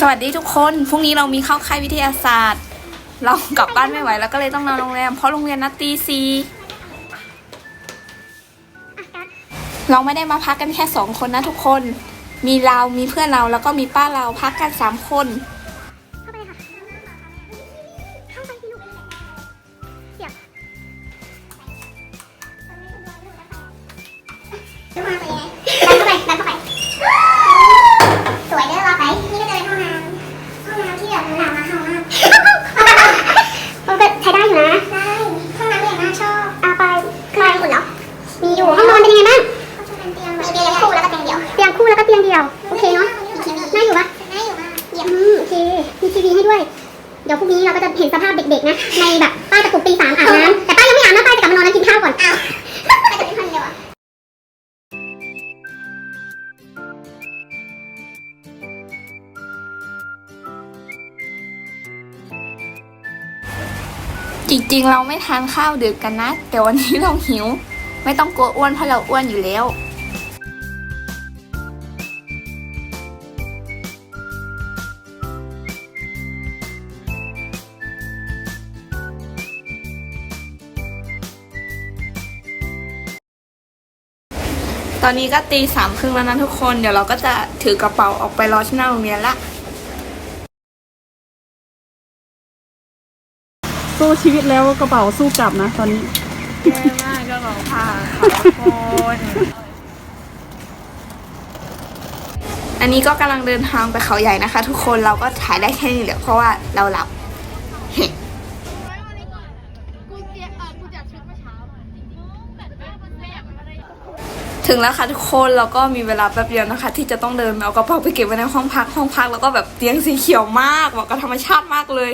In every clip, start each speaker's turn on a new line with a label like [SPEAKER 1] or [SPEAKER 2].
[SPEAKER 1] สวัสดีทุกคน พรุ่งนี้เรามีเข้าค่ายวิทยาศาสตร์ เรากลับบ้านไม่ไหวแล้วก็เลยต้องนอนโรงแรม เพราะโรงเรียนนัดตีสีเราไม่ได้มาพักกันแค่สองคนนะทุกคน มีเรา มีเพื่อนเรา แล้วก็มีป้าเรา พักกันสามคน
[SPEAKER 2] มีทีวีให้ด้วย เดี๋ยวพรุ่งนี้เราก็จะเห็นสภาพเด็กๆนะ ในแบบป้าจะปลุกตีสามอาบน้ำแต่ป้ายังไม่อาบนะป้าจะกลับมานอนแล้วกินข้าวก่อนอ้าวป้าจะเป็นคนเดียวอะ
[SPEAKER 1] จริงๆ เราไม่ทานข้าวดึกกันนะ แต่วันนี้เราหิว ไม่ต้องกลัวอ้วนเพราะเราอ้วนอยู่แล้ว อนนี้ก็ตีสามครึ่งแล้วนะทุกคน เดี๋ยวเราก็จะถือกระเป๋าออกไปรอที่หน้าโรงเรียนละ
[SPEAKER 3] สู้ชีวิตแล้วกระเป๋าสู้กลับนะตอนนี้
[SPEAKER 1] แย่มากก็บอกผ่าค่ะทุกคนอันนี้ก็กำลังเดินทางไปเขาใหญ่นะคะ ทุกคนเราก็ถ่ายได้แค่นี้แหละเพราะว่าเราหลับ ถึงแล้วค่ะทุกคนเราก็มีเวลาแป๊บเดียวนะคะ ที่จะต้องเดินเอากระเป๋าไปเก็บไว้ในห้องพักห้องพักแล้วก็แบบเตียงสีเขียวมากเหมาะกับธรรมชาติมากเลย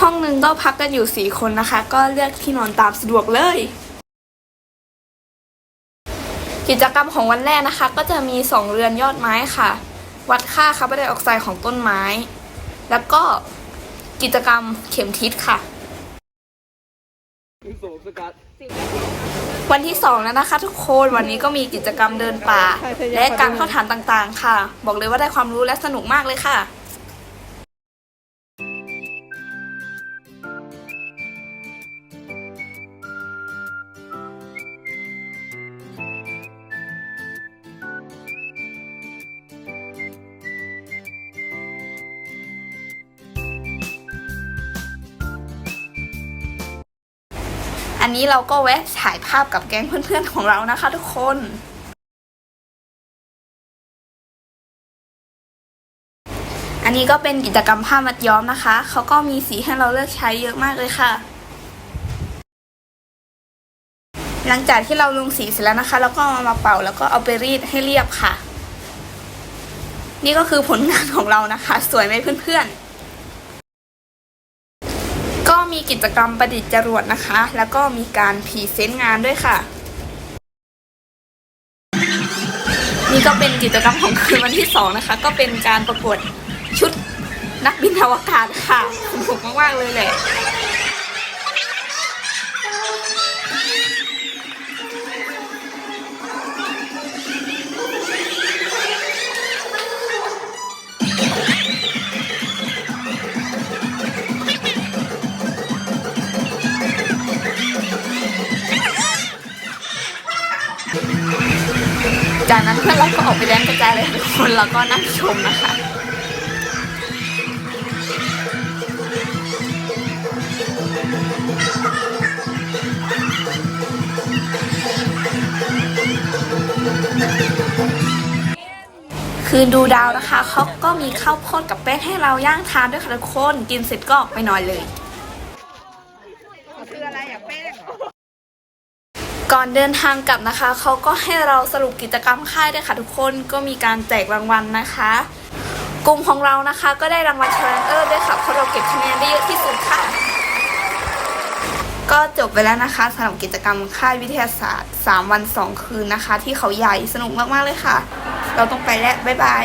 [SPEAKER 1] ห้องหนึ่งก็พักกันอยู่สี่คนนะคะ ก็เลือกที่นอนตามสะดวกเลย กิจกรรมของวันแรกนะคะ ก็จะมีสองเรือนยอดไม้ค่ะ วัดค่าคาร์บอนไดออกไซด์ของต้นไม้ แล้วก็กิจกรรมเข็มทิศค่ะ วันที่สองแล้วนะคะ ทุกคนวันนี้ก็มีกิจกรรมเดินป่า และการเข้าฐานต่างๆ ค่ะ บอกเลยว่าได้ความรู้และสนุกมากเลยค่ะ อันนี้เราก็แวะถ่ายภาพกับแก๊งเพื่อนๆของเรานะคะ ทุกคน อันนี้ก็เป็นกิจกรรมผ้ามัดย้อมนะคะ เขาก็มีสีให้เราเลือกใช้เยอะมากเลยค่ะ หลังจากที่เราลงสีเสร็จแล้วนะคะ เราก็เอามาเป่าแล้วก็เอาไปรีดให้เรียบค่ะ นี่ก็คือผลงานของเรานะคะ สวยไหมเพื่อนๆ มีกิจกรรมประดิษฐ์จรวดนะคะ แล้วก็มีการพรีเซนต์งานด้วยค่ะ นี่ก็เป็นกิจกรรมของคืนวันที่สองนะคะ ก็เป็นการประกวดชุดนักบินอวกาศค่ะสนุกมากๆเลยแหละ จากนั้นเพื่อนเราก็ออกไปแดนกระจายเลยทุกคนแล้วก็นั่งชมนะคะคืนดูดาวนะคะเขาก็มีข้าวโพดกับแป้งให้เราย่างทานด้วยค่ะทุกคน กินเสร็จก็ออกไปนอนเลย ก่อนเดินทางกลับนะคะเขาก็ให้เราสรุปกิจกรรมค่ายด้วยค่ะทุกคนก็มีการแจกรางวัลนะคะกลุ่มของเรานะคะก็ได้รางวัลชนะเลิศด้วยค่ะเพราะเราเก็บคะแนนได้เยอะที่สุดค่ะ ก็จบไปแล้วนะคะสำหรับกิจกรรมค่ายวิทยาศาสตร์ 3 วัน 2 คืนนะคะ ที่เขาใหญ่สนุกมากๆเลยค่ะ เราต้องไปแล้วบ๊ายบาย